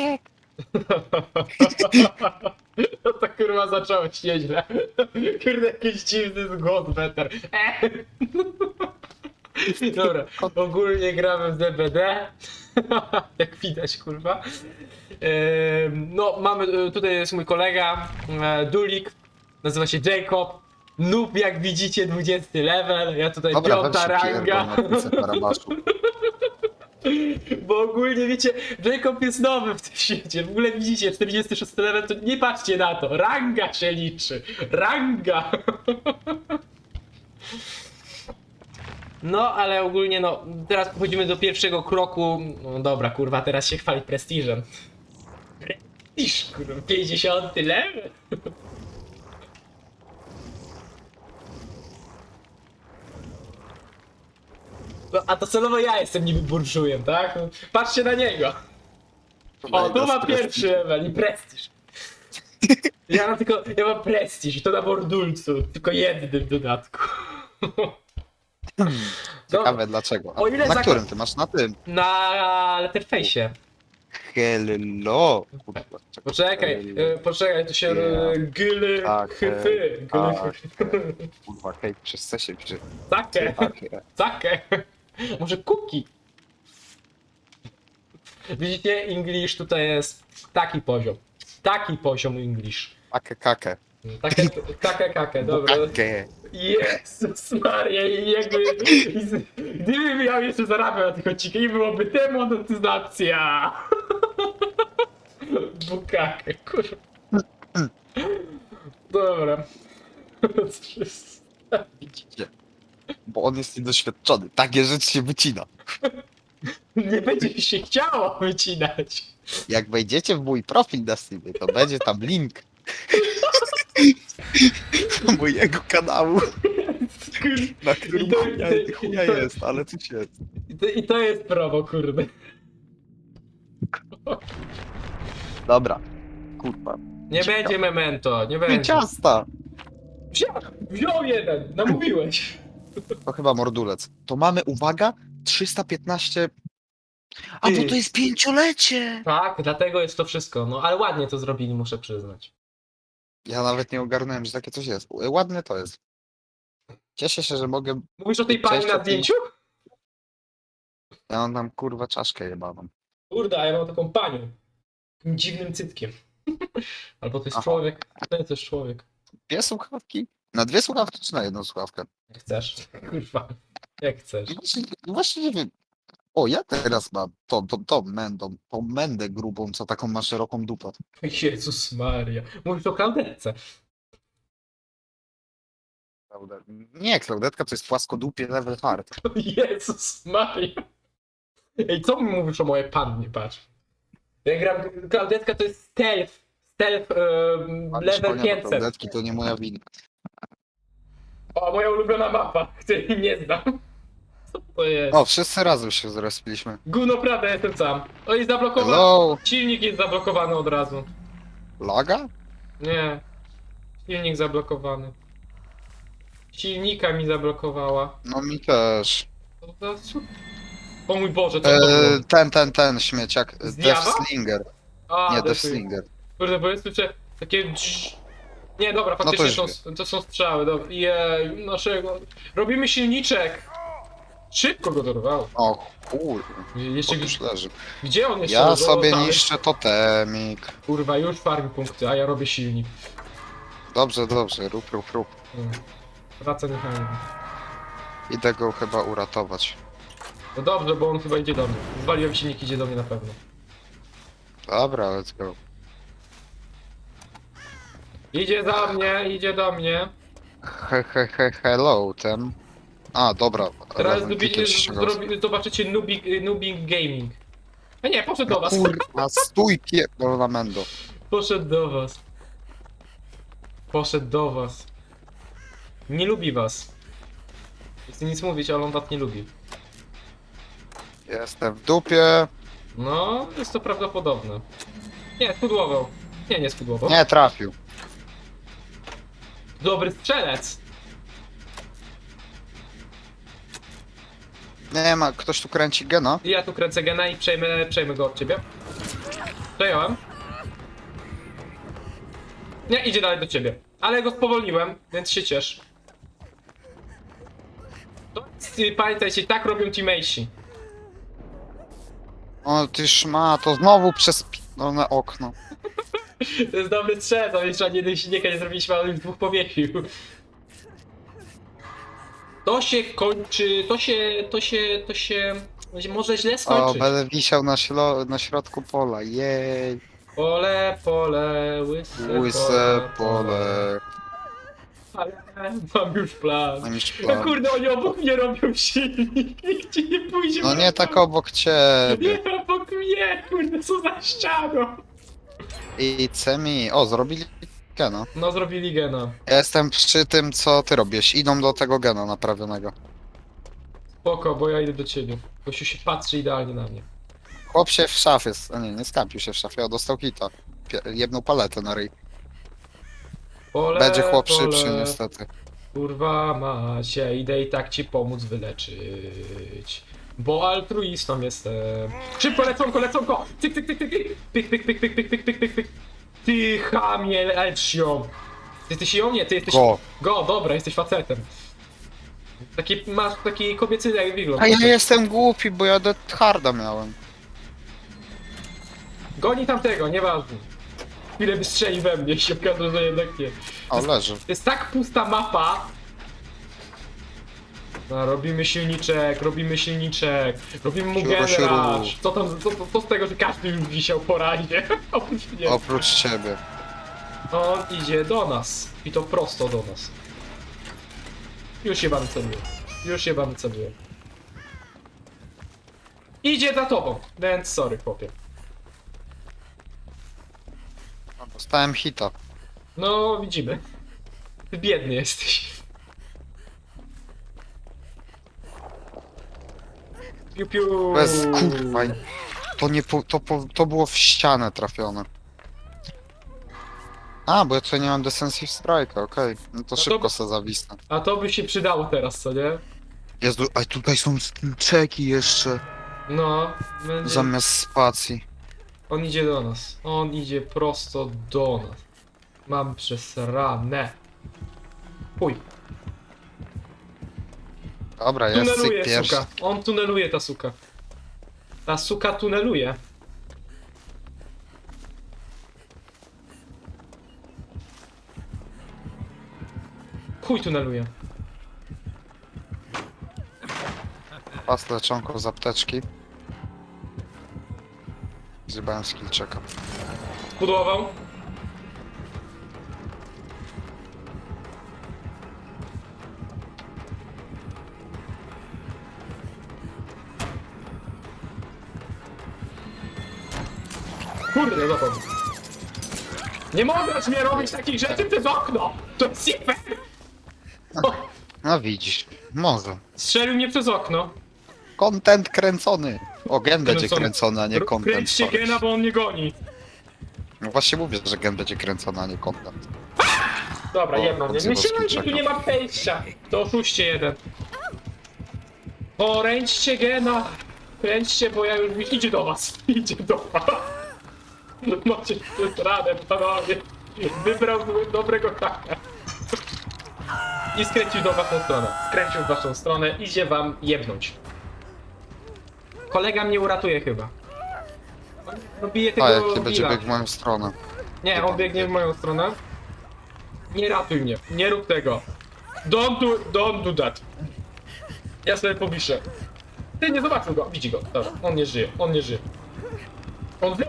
Bartek. No to kurwa zacząłeś nieźle. Kurde, jakiś dziwny głos better. E. Dobra, ogólnie gramy w DBD. Jak widać, kurwa. No, mamy, e, tutaj jest mój kolega, e, Dulik. Nazywa się Jacob. Noob, jak widzicie, 20 level. Ja tutaj Dobra, piąta weź się ranga. pierdol na tym Karabaszu. Bo ogólnie wiecie, Jacob jest nowy w tym świecie. W ogóle widzicie, 46 level, to nie patrzcie na to. Ranga się liczy. Ranga. No, ale ogólnie no, teraz przechodzimy do pierwszego kroku. No dobra, kurwa, teraz się chwali prestiżem. Prestiż, kurwa, 50 level. No, a to celowo ja jestem niby burszujem, tak? No, Patrzcie na niego. O, tu ma pierwszy level i prestiż. Ja mam tylko, ja mam prestiż i to na bordulcu, tylko jednym w dodatku. Ciekawe dlaczego. A O ile na którym ty masz? Na tym. Na letterface'ie. Hello. Kurwa, czekaj. Poczekaj, e, poczekaj, tu się Yeah. e, gyly Tak, hyfy, gyly tak. Kurwa, hej, przez C się pisze. Takie. takie. Może kuki. Widzicie, English tutaj jest taki poziom. Taki poziom English. Kakę, kakę. Takie, takie, kakę, dobra. Kakę. Jezus Maria, i jakby... i z- Gdybym miał jeszcze zarabiał na tych odcinkach i byłoby demonetyzacja. Bukakę, kurwa. Dobra. Widzicie? Bo on jest niedoświadczony. Takie rzeczy się wycina. Nie będzie mi się chciało wycinać. Jak wejdziecie w mój profil na Steamie, to będzie tam link do mojego kanału, na którym I to- chuja, i to- chuja i to- jest, ale coś jest. I to, I to jest prawo, kurde. Dobra. Kurwa. Nie Ciekawe. będzie memento, nie Ty będzie. ciasta! Wziął, wziął jeden, namówiłeś. To chyba mordulec. To mamy, uwaga, 315... A Ty. bo to jest pięciolecie! Tak, dlatego jest to wszystko. No ale ładnie to zrobili, muszę przyznać. Ja nawet nie ogarnąłem, że takie coś jest. Ładne to jest. Cieszę się, że mogę... Mówisz o tej pani Cześć, na ty- zdjęciu? Ja mam tam kurwa czaszkę jebaną. Kurde, a ja mam taką panią. Takim dziwnym cytkiem. Albo to jest Aha. człowiek. To jest też człowiek. Dwie słuchawki? Na dwie słuchawki czy na jedną słuchawkę? Jak chcesz. Kurwa. Jak chcesz. Właśnie, właśnie nie wiem. O, ja teraz mam tą, tą, tą mędą, tą mędę grubą, co taką ma szeroką dupę. Jezus Maria. Mówisz o Klaudetce. Klaudet- Nie, Klaudetka to jest płaskodupie level hard. Jezus Maria. Ej, co mi mówisz o mojej pannie, patrz. Ja gram, Klaudetka to jest stealth. Stealth Ale level szkolenia do 500. Klaudetki to nie moja wina. O, moja ulubiona mapa, której nie znam. Co to jest? O, wszyscy razem się zrespiliśmy. Gówno prawda, jestem sam. O, i zablokowany. Hello! Silnik jest zablokowany od razu. Laga? Nie. Silnik zablokowany. Silnika mi zablokowała. No mi też. To za O mój Boże, co to było? E, ten, ten, ten śmieciak. Z Diawa? Deathslinger. A, Nie, defuj. Deathslinger. Kurde, bo jest jeszcze takie... drz- Nie, dobra, No to faktycznie już są, to są strzały. Dobra. Jej, naszego... Robimy silniczek! Szybko go dorwało. O kurwa, Jeszcze już leży. gdzie on jeszcze Ja sobie tam. niszczę totemik. Kurwa, już farmi punkty, a ja robię silnik. Dobrze, dobrze, rób, rób, rób. Mm. Praca niechętna. Idę go chyba uratować. No dobrze, bo on chyba idzie do mnie. Zwaliłem silnik, idzie do mnie na pewno. Dobra, let's go. Idzie za mnie, idzie do mnie. He, he, he, hello, ten. A, dobra. Teraz razem lubi, ticket się zrobi, zobaczycie Nubing, Nubing Gaming. A nie, poszedł do was. Kurwa, stój pierdolona mendo. Poszedł do was. Poszedł do was. Nie lubi was. Nie chcę nic mówić, ale on was nie lubi. Jestem w dupie. No, jest to prawdopodobne. Nie, spudłował. Nie, nie spudłował. Nie trafił. Dobry strzelec. Nie ma, ktoś tu kręci gena? I ja tu kręcę gena i przejmę, przejmę go od ciebie. Przejąłem. Nie, idzie dalej do ciebie. Ale go spowolniłem, więc się ciesz. To, jest- pamiętajcie, tak robią teammatesi. O, ty szma, to znowu przez na okno. To jest dobry strzał, to jeszcze ani jednej silnika nie zrobiliśmy, ale już dwóch powiesił. To się kończy, to się, to się, to się może źle O, skończyć. będę wisiał na, ślo- na środku pola, jej. Pole, pole, łyse, Łyse pole. Ale mam już plan. Mam już No plan. kurde, oni obok mnie robią silnik, nigdzie nie pójdzie. No nie tak obok ciebie. Nie obok mnie, kurde, co za ścianą. I cemi. O, zrobili gena. No zrobili gena. Ja jestem przy tym, co ty robisz. Idą do tego gena naprawionego. Spoko, bo ja idę do ciebie. Gościu się patrzy idealnie na mnie. Chłop się w szafie, nie, nie skampił się w szafie, a dostał hita. Pie- Jedną paletę na ryj. Pole, Będzie chłop pole, szybszy niestety. Kurwa macie, idę i tak ci pomóc wyleczyć. Bo altruistą jestem. Szybko, leconko, leconko! Cyk, cyk, cyk, cyk, cyk! Pyk, pyk, pyk, pyk, pyk, pyk, pyk, pyk, pyk. Ty chamie, lecz ją! Ty jesteś ją? Nie, ty jesteś... Go. Go, dobra, jesteś facetem. Taki, masz taki kobiecy jak wygląd. A ja jestem głupi, bo ja Dead Harda miałem. Goni tamtego, nieważne. Chwilę wystrzeli we mnie się okaże, że jednak nie. O, leży. To jest tak pusta mapa. No, robimy silniczek, robimy silniczek, robimy mu generaż. Co tam, co, co, co z tego, że każdy już wisiał po razie? Oprócz mnie. Oprócz ciebie. On idzie do nas. I to prosto do nas. Już się wam celuję. Już się wam celuję. Idzie za tobą, więc sorry chłopie. Dostałem hita. No, widzimy. Ty biedny jesteś. Piu, piu. Bez kurwa. To nie po, to, po, to było w ścianę trafione. A, bo ja tutaj nie mam Defensive Strike'a, okej. No to to- szybko se zawisnę. A to by się przydało teraz, co nie? Jezu, a tutaj są czeki jeszcze. No, będzie... Zamiast spacji. on idzie do nas. On idzie prosto do nas. Mam przesrane. Pój. Dobra, jest Tuneluje pierwszy. suka. On tuneluje ta suka. Ta suka tuneluje. Chuj tuneluje. Pas leczonko z apteczki. Zjebałem checka. Zbudował. Kurde. Nie możesz mnie robić takich rzeczy przez okno! To jest nie fair! O, No widzisz, może. Strzelił mnie przez okno. Content kręcony. O, gen będzie Kręcony. kręcony, a nie R- content. Kręćcie sorry. gena, bo on mnie goni. No właśnie mówię, że gen będzie kręcony, a nie content. Dobra, O, jedno. Nie odzywa myślałem, że tu nie ma przejścia. To oszuście jeden. Poręczcie gena. Kręćcie, bo ja już... Idzie do was. Idzie do was. Macie radę, panowie. Wybrał dobrego haka. I skręcił do waszą stronę. Skręcił w waszą stronę. Idzie wam jebnąć. Kolega mnie uratuje chyba. No bije tego A, jak ty będzie Billa. biegł w moją stronę. Nie, on biegnie w moją stronę. Nie ratuj mnie, nie rób tego. Don't do, don't do that. Ja sobie powiszę. Ty nie zobaczył go, widzi go. Dobra, on nie żyje, on nie żyje. On wy...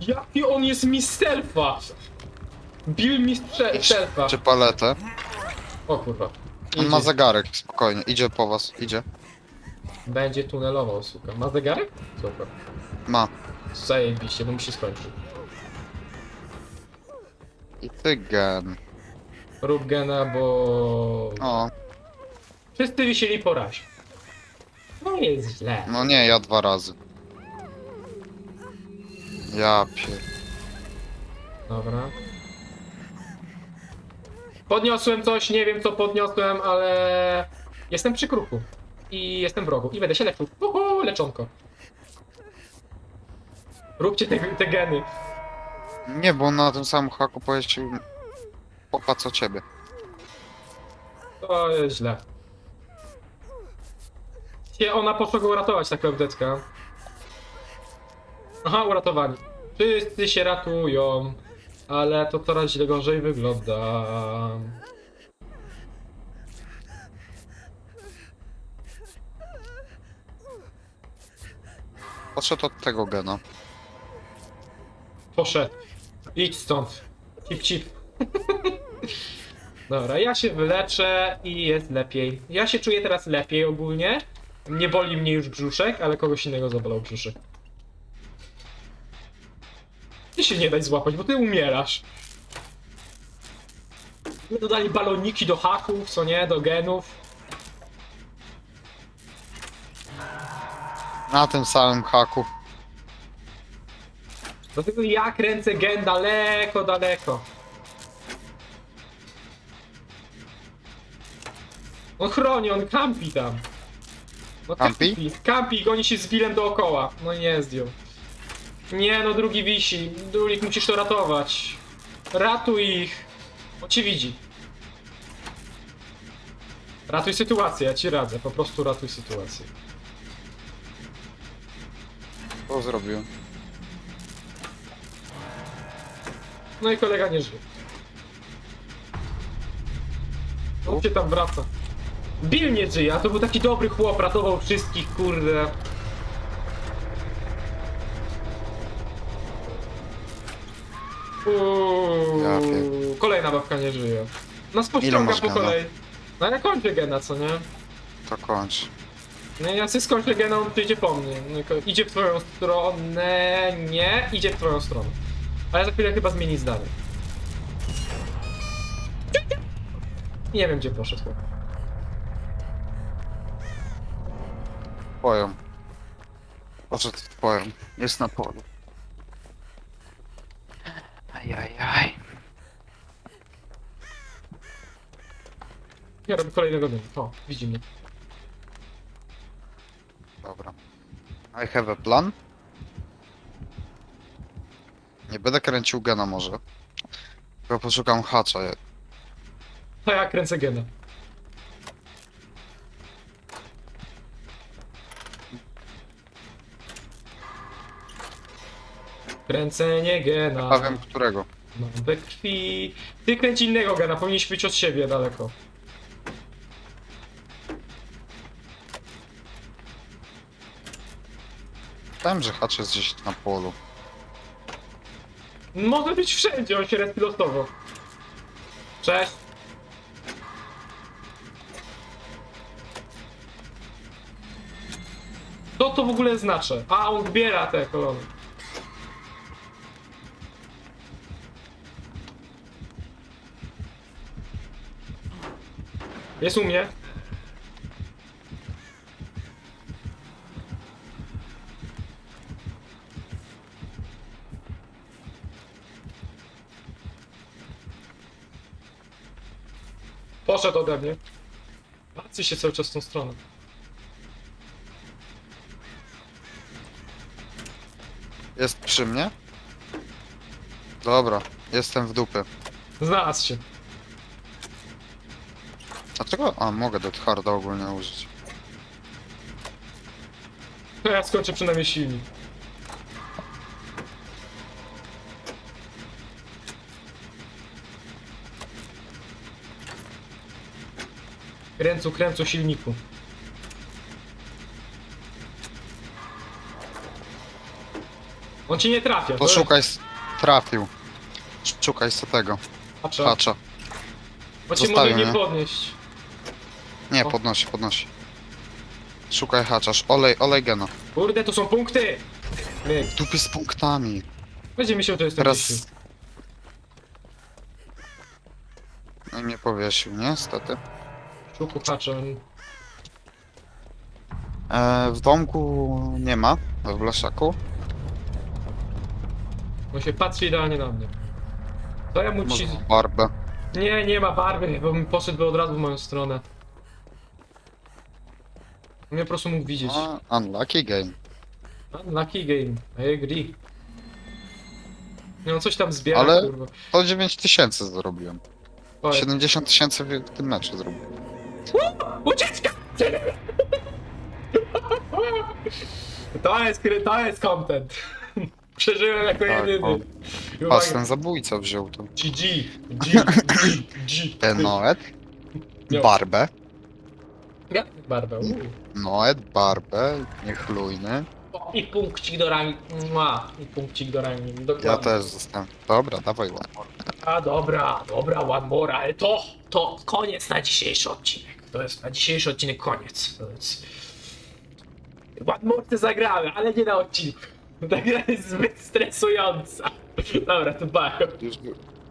Jaki on jest mistrzelfa! Bill mistrzelfa. Czy paletę? O kurwa. On Idzie. ma zegarek, spokojnie. Idzie po was, idzie. Będzie tunelował, suka. Ma zegarek? Super. Ma. Zajebiście, bo mi się skończy. I ty gen. Rób gena, bo... O, Wszyscy wisieli po razie. No jest źle. no nie, ja dwa razy. Ja pier... Dobra. Podniosłem coś, nie wiem co podniosłem, ale jestem przy kruku. I jestem w rogu. I będę się leczył. Uhu, leczonko. Róbcie te, te geny. Nie, bo na tym samym haku powiedział popatrz o ciebie. To jest źle. Nie, ona poszła go uratować, taka updetka. Aha, uratowani. Wszyscy się ratują, ale to coraz źle gorzej wygląda. Podszedł od tego gena. Poszedł. Idź stąd. Cip, cip. Dobra, ja się wyleczę i jest lepiej. Ja się czuję teraz lepiej ogólnie. Nie boli mnie już brzuszek, ale kogoś innego zabolał brzuszek. Ty się nie daj złapać, bo ty umierasz. My dodali baloniki do haków, co nie, do genów. Na tym samym haku. Dlatego ja kręcę gen daleko, daleko. On chroni, on kampi tam. No Kampi? Kampi, goni się z Billem dookoła. No i nie zdjął. Nie no, drugi wisi. Dulik, musisz to ratować. Ratuj ich. On cię widzi. Ratuj sytuację, ja ci radzę. Po prostu ratuj sytuację. To zrobiłem. No i kolega nie żyje. On się tam wraca. Bill nie żyje, a to był taki dobry chłop, ratował wszystkich, kurde. Kolejna babka nie żyje. Nas Ile pościąga masz po gena? kolei. No ja kończę gena, co nie? To kończ. No ja sobie skończę gena, on przyjdzie po mnie. No Idzie w twoją stronę, nie, idzie w twoją stronę. Ale za chwilę chyba zmieni zdanie. Nie wiem gdzie poszedł chłop. Twoją. Poszedł w. Jest na polu. Ajajaj. Ja robię kolejnego gena. O, widzi mnie. Dobra. I have a plan. Nie będę kręcił gena może. Tylko poszukam hacza. To ja kręcę gena. Kręcenie gena. A wiem którego. Mam we krwi. Ty kręć innego gena, powinieneś być od siebie daleko. Wiem, że hacz jest gdzieś na polu. Może być wszędzie, on się respilosował. Cześć. Co to w ogóle znaczy? A, on zbiera te kolony. Jest u mnie. Poszedł ode mnie. Patrzy się cały czas w tą stronę. Jest przy mnie? Dobra, jestem w dupy. Znalazł się. Dlaczego? A, mogę Dead Harda ogólnie użyć. To ja skończę przynajmniej silnik. Kręcu, kręcu silniku. On ci nie trafia. to Poszukaj... s- Trafił. Szukaj z tego. Patrzę, Hacza. bo cię mogę nie podnieść. Nie, O. podnosi, podnosi. Szukaj haczasz. Olej, olej gena. Kurde, to są punkty! Myk. Dupy z punktami. Będzie myślał, że jestem Teraz... wyścig. No i mnie powiesił, niestety. Szuku haczem. E, w domku nie ma, w blaszaku. On się patrzy idealnie na mnie. To ja mu Może ci... w barbę. Nie, nie ma barwy, bo bym poszedł od razu w moją stronę. Mnie po prostu mógł widzieć. No, unlucky game. Lucky game, I agree. No coś tam zbiera, Ale- kurwa. 109 tysięcy zrobiłem. Oj. 70 tysięcy w tym meczu zrobiłem. Ucieczka! To jest, to jest content. Przeżyłem jako Tak, jedyny. o. I uwaga, ten zabójca wziął to. GG, G, G, G. Enoet, Miał- Barbę. Ja, Barbę. uuu. Noet, Barbę, niechlujny. O, I punkcik do rangi. Mua, I punkcik do rangi. Dokładnie. Ja też zostałem. Dobra, dawaj one more. A dobra, dobra, one more, ale to, to koniec na dzisiejszy odcinek. To jest na dzisiejszy odcinek koniec. More te zagramy, ale nie na odcinku. Ta gra jest zbyt stresująca. Dobra, to. Już,